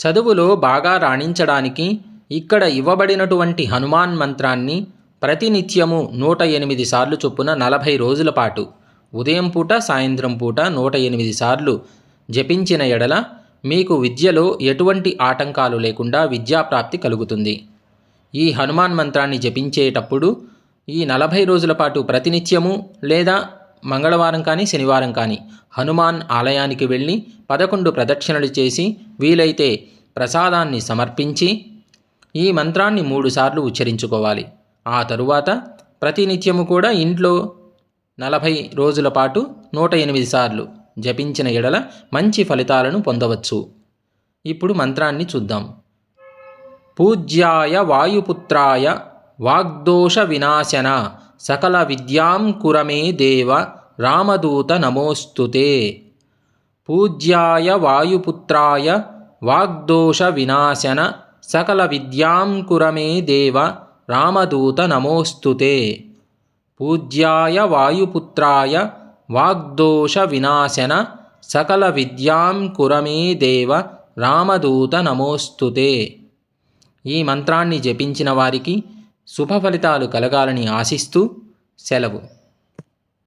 చదువులో బాగా రాణించడానికి ఇక్కడ ఇవ్వబడినటువంటి హనుమాన్ మంత్రాన్ని ప్రతినిత్యము నూట ఎనిమిది సార్లు చొప్పున నలభై రోజుల పాటు ఉదయం పూట సాయంత్రం పూట నూట ఎనిమిది సార్లు జపించిన ఎడల మీకు విద్యలో ఎటువంటి ఆటంకాలు లేకుండా విద్యాప్రాప్తి కలుగుతుంది. ఈ హనుమాన్ మంత్రాన్ని జపించేటప్పుడు ఈ నలభై రోజుల పాటు ప్రతినిత్యము లేదా మంగళవారం కానీ శనివారం కానీ హనుమాన్ ఆలయానికి వెళ్ళి పదకొండు ప్రదక్షిణలు చేసి వీలైతే ప్రసాదాన్ని సమర్పించి ఈ మంత్రాన్ని మూడుసార్లు ఉచ్చరించుకోవాలి. ఆ తరువాత ప్రతినిత్యము కూడా ఇంట్లో నలభై రోజుల పాటు నూట ఎనిమిది సార్లు జపించిన ఎడల మంచి ఫలితాలను పొందవచ్చు. ఇప్పుడు మంత్రాన్ని చూద్దాం. పూజ్యాయ వాయుపుత్రాయ వాగ్దోష వినాశన సకల విద్యాం కురమే దేవ రామదూత నమోస్తుతే పూజ్యాయ వాయుపుత్రాయ వాగ్దోష వినాశన సకల విద్యాం కురమే దేవ రామదూత నమోస్తుతే పూజ్యాయ వాయుపుత్రాయ వాగ్దోష వినాశన సకల విద్యాం కురమే దేవ రామదూత నమోస్తుతే ఈ మంత్రాన్ని జపించిన వారికి శుభ ఫలితాలు కలగాలని ఆశిస్తూ సెలవు.